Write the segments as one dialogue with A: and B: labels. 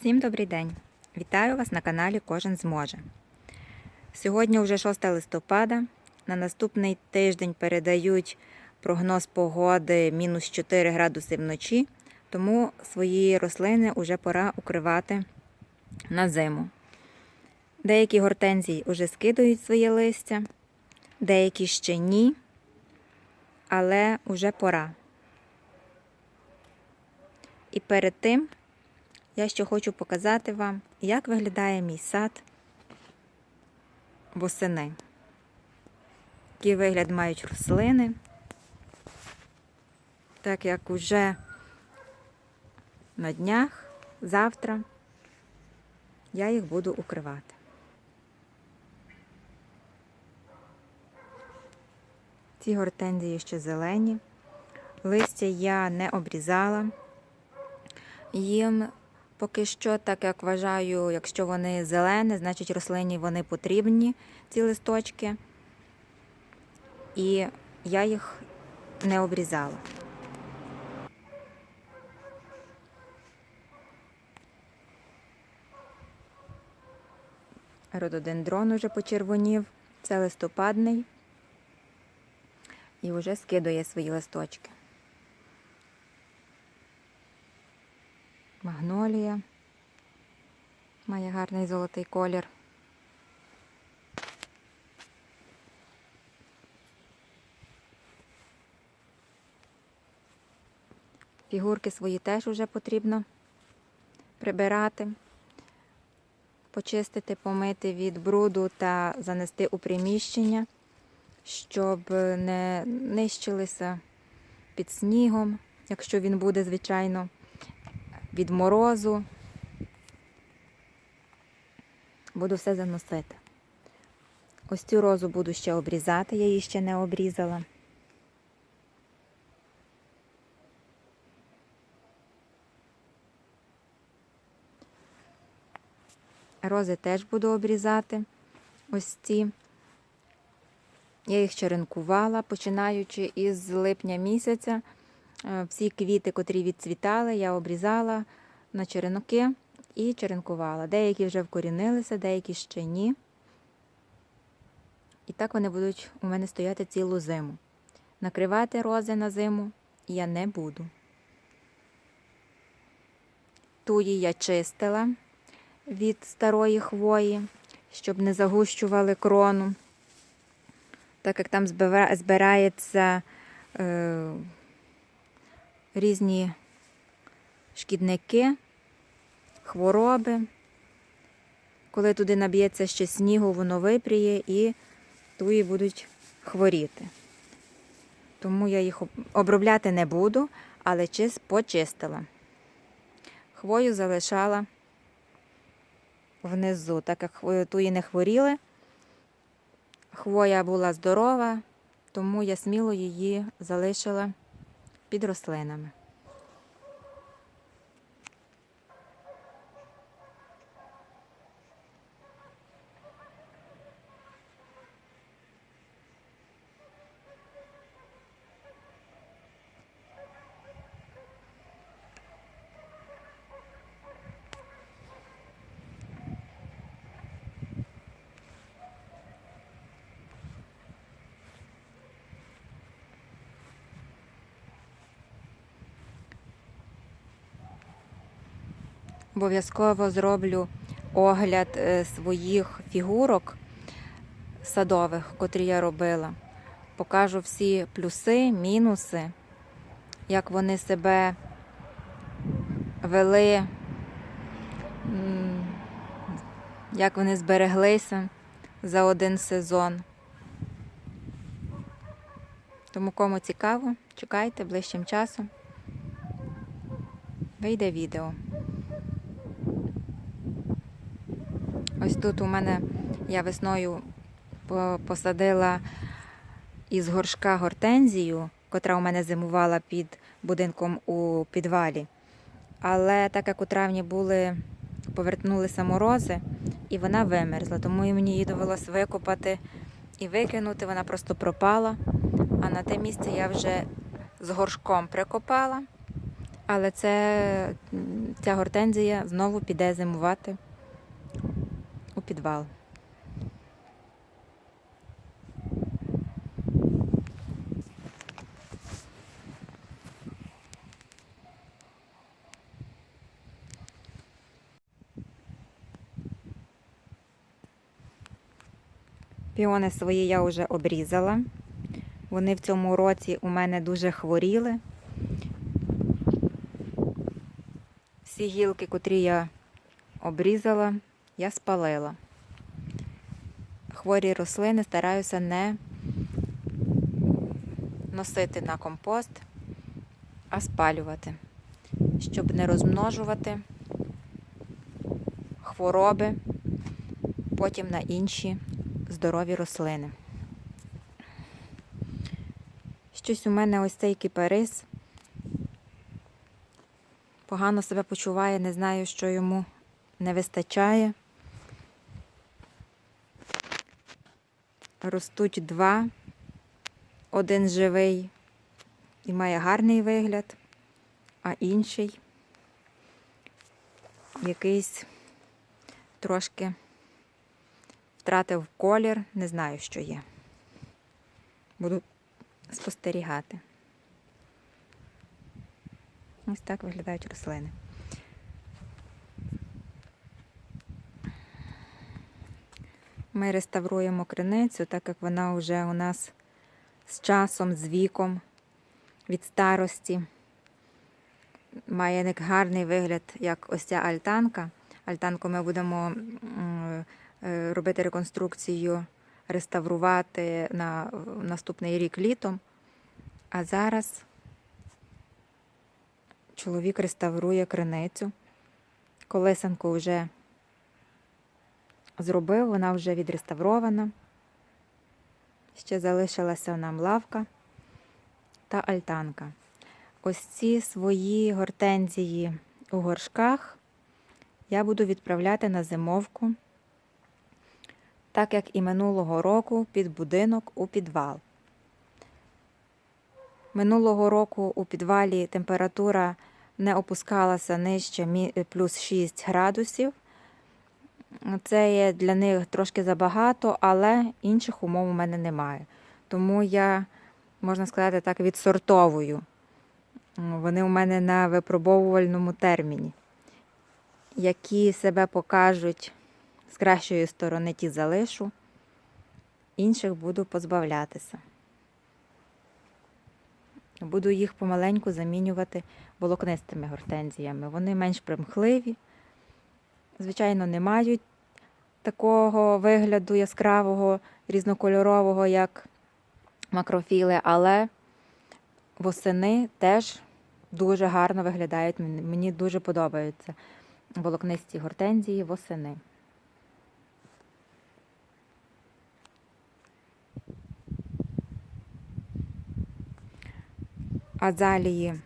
A: Всім добрий день! Вітаю вас на каналі Кожен зможе. Сьогодні вже 6 листопада. На наступний тиждень передають прогноз погоди мінус 4 градуси вночі, тому свої рослини вже пора укривати на зиму. Деякі гортензії вже скидують своє листя, деякі ще ні, але вже пора. І перед тим я ще хочу показати вам, як виглядає мій сад восени. Який вигляд мають рослини, так як уже на днях, завтра я їх буду укривати. Ці гортензії ще зелені, листя я не обрізала. Їм Поки що, так як вважаю, якщо вони зелені, значить рослині вони потрібні, ці листочки. І я їх не обрізала. Рододендрон уже почервонів, це листопадний і вже скидує свої листочки. Магнолія. Має гарний золотий колір. Фігурки свої теж вже потрібно прибирати, почистити, помити від бруду та занести у приміщення, щоб не нищилися під снігом, якщо він буде, звичайно від морозу. Буду все заносити. Ось цю розу буду ще обрізати, я її ще не обрізала. Рози теж буду обрізати. Ось ці. Я їх черенкувала, починаючи із липня місяця. Е, всі квіти, котрі відцвітали, я обрізала на черенки і черенкувала. Деякі вже вкорінилися, деякі ще ні. І так вони будуть у мене стояти цілу зиму. Накривати рози на зиму я не буду. Туї я чистила від старої хвої, щоб не загущували крону, так як там збирається. Е різні шкідники, хвороби. Коли туди наб'ється ще снігу, воно випріє і туї будуть хворіти. Тому я їх обробляти не буду, але чис почистила. Хвою залишала внизу, так як туї не хворіли. Хвоя була здорова, тому я сміло її залишила під рослинами. Обов'язково зроблю огляд е, своїх фігурок садових, котрі я робила. Покажу всі плюси, мінуси, як вони себе вели, як вони збереглися за один сезон. Тому кому цікаво, чекайте ближчим часом. Вийде відео. Ось тут у мене я весною посадила із горшка гортензію, котра у мене зимувала під будинком у підвалі. Але так як у травні були, повернулися морози, і вона вимерзла, тому мені її довелося викопати і викинути, вона просто пропала. А на те місце я вже з горшком прикопала, Але це, ця гортензія знову піде зимувати у підвал. Піони свої я вже обрізала. Вони в цьому році у мене дуже хворіли. Всі гілки, котрі я обрізала, я спалила. Хворі рослини стараюся не носити на компост, а спалювати, щоб не розмножувати хвороби потім на інші здорові рослини. Щось у мене ось цей кипарис погано себе почуває, не знаю, що йому не вистачає. Ростуть два, один живий і має гарний вигляд, а інший якийсь трошки втратив колір, не знаю, що є. Буду спостерігати. Ось так виглядають рослини. Ми реставруємо криницю, так як вона вже у нас з часом, з віком, від старості. Має гарний вигляд, як ось ця альтанка. Альтанку ми будемо е, робити реконструкцію, реставрувати на наступний рік літом. А зараз чоловік реставрує криницю. Колесанку вже зробив, вона вже відреставрована. Ще залишилася нам лавка та альтанка. Ось ці свої гортензії у горшках я буду відправляти на зимовку, так як і минулого року під будинок у підвал. Минулого року у підвалі температура не опускалася нижче плюс 6 градусів. Це є для них трошки забагато, але інших умов у мене немає. Тому я, можна сказати так, відсортовую. Вони у мене на випробовувальному терміні. Які себе покажуть з кращої сторони, ті залишу, інших буду позбавлятися. Буду їх помаленьку замінювати волокнистими гортензіями. Вони менш примхливі, звичайно, не мають такого вигляду яскравого, різнокольорового, як макрофіли, але восени теж дуже гарно виглядають. Мені- дуже подобаються волокнисті гортензії восени. Азалії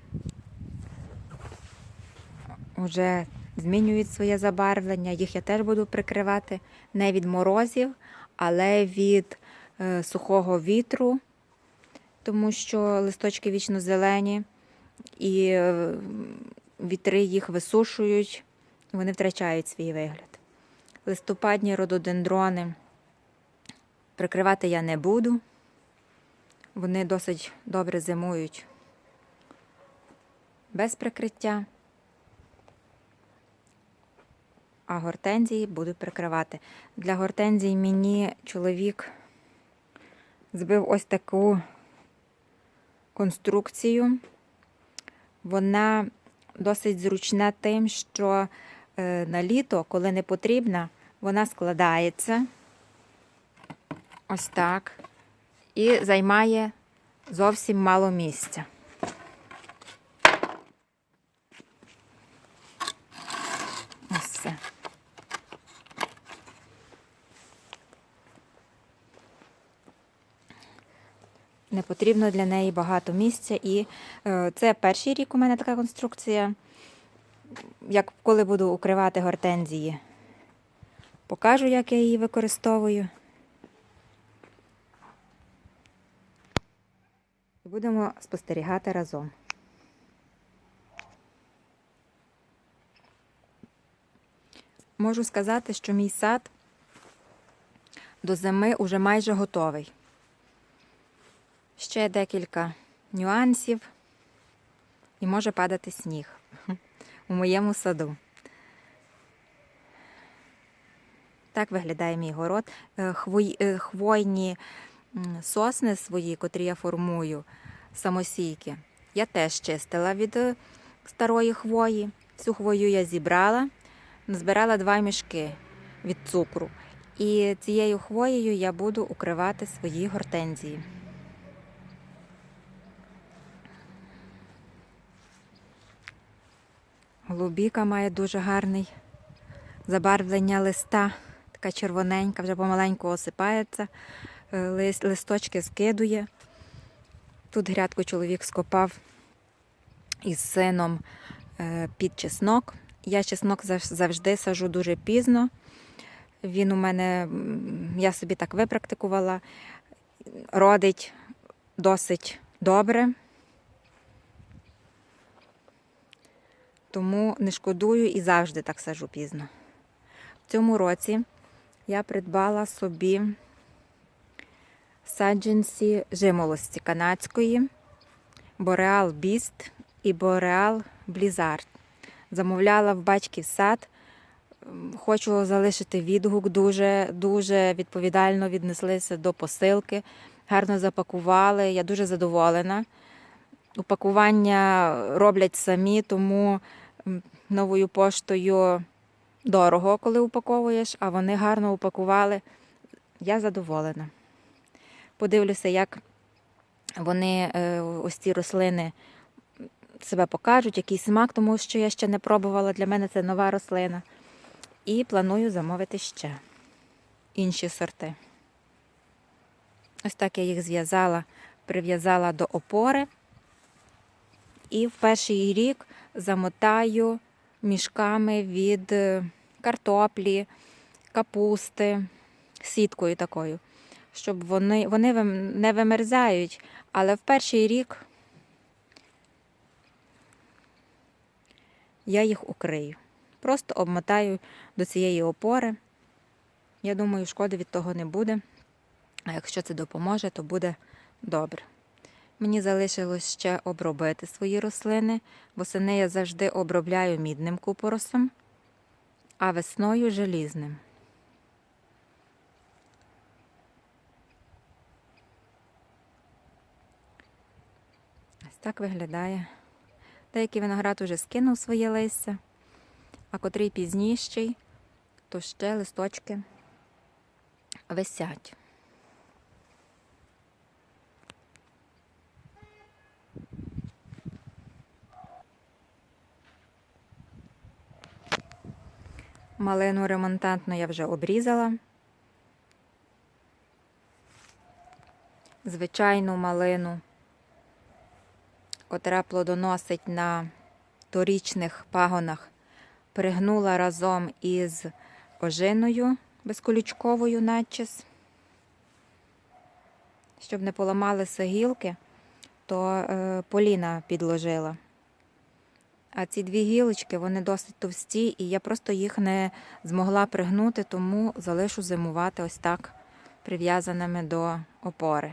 A: вже змінюють своє забарвлення. Їх я теж буду прикривати не від морозів, але від е, сухого вітру, тому що листочки вічно зелені, і е, вітри їх висушують, вони втрачають свій вигляд. Листопадні рододендрони прикривати я не буду. Вони досить добре зимують без прикриття. А гортензії буду прикривати. Для гортензій мені чоловік збив ось таку конструкцію. Вона досить зручна тим, що е, на літо, коли не потрібна, вона складається ось так і займає зовсім мало місця. не потрібно для неї багато місця. І е, це перший рік у мене така конструкція. Як коли буду укривати гортензії, покажу, як я її використовую. Будемо спостерігати разом. Можу сказати, що мій сад до зими вже майже готовий. Ще декілька нюансів і може падати сніг у моєму саду. Так виглядає мій город. Е, е, Хвойні сосни свої, котрі я формую, самосійки, я теж чистила від е, старої хвої. Всю хвою я зібрала, збирала два мішки від цукру. І цією хвоєю я буду укривати свої гортензії. Голубіка має дуже гарний забарвлення листа, така червоненька, вже помаленьку осипається, е, листочки скидує. Тут грядку чоловік скопав із сином е, під чеснок. Я чеснок завжди сажу дуже пізно. Він у мене, я собі так випрактикувала, родить досить добре. Тому не шкодую і завжди так сажу пізно. В цьому році я придбала собі саджанці жимолості канадської, Бореал Біст і Бореал Блізард. Замовляла в батьків сад. Хочу залишити відгук. Дуже, дуже відповідально віднеслися до посилки, гарно запакували. Я дуже задоволена. Упакування роблять самі, тому новою поштою дорого, коли упаковуєш, а вони гарно упакували. Я задоволена. Подивлюся, як вони, е, ось ці рослини, себе покажуть, який смак, тому що я ще не пробувала. Для мене це нова рослина. І планую замовити ще інші сорти. Ось так я їх зв'язала, прив'язала до опори. І в перший рік замотаю мішками від е, картоплі, капусти, сіткою такою, щоб вони, вони не вимерзають, але в перший рік я їх укрию. Просто обмотаю до цієї опори. Я думаю, шкоди від того не буде. А якщо це допоможе, то буде добре. Мені залишилось ще обробити свої рослини. Восени я завжди обробляю мідним купоросом, а весною желізним. Ось так виглядає. Деякий виноград уже скинув своє листя, а котрий пізніший, то ще листочки висять. Малину ремонтантну я вже обрізала. Звичайну малину, котра плодоносить на торічних пагонах, пригнула разом із ожиною безколючковою надчис. Щоб не поламалися гілки, то е, поліна підложила. А ці дві гілочки вони досить товсті, і я просто їх не змогла пригнути, тому залишу зимувати ось так прив'язаними до опори.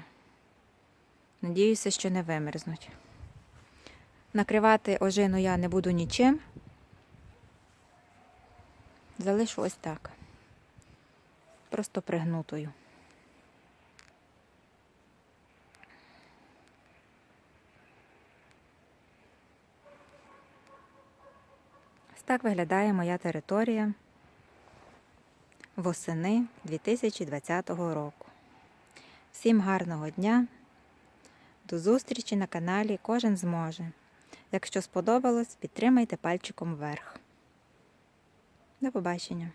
A: Надіюся, що не вимерзнуть. Накривати ожину я не буду нічим. Залишу ось так. Просто пригнутою. Так виглядає моя територія восени 2020 року. Всім гарного дня! До зустрічі на каналі Кожен зможе. Якщо сподобалось, підтримайте пальчиком вверх. До побачення!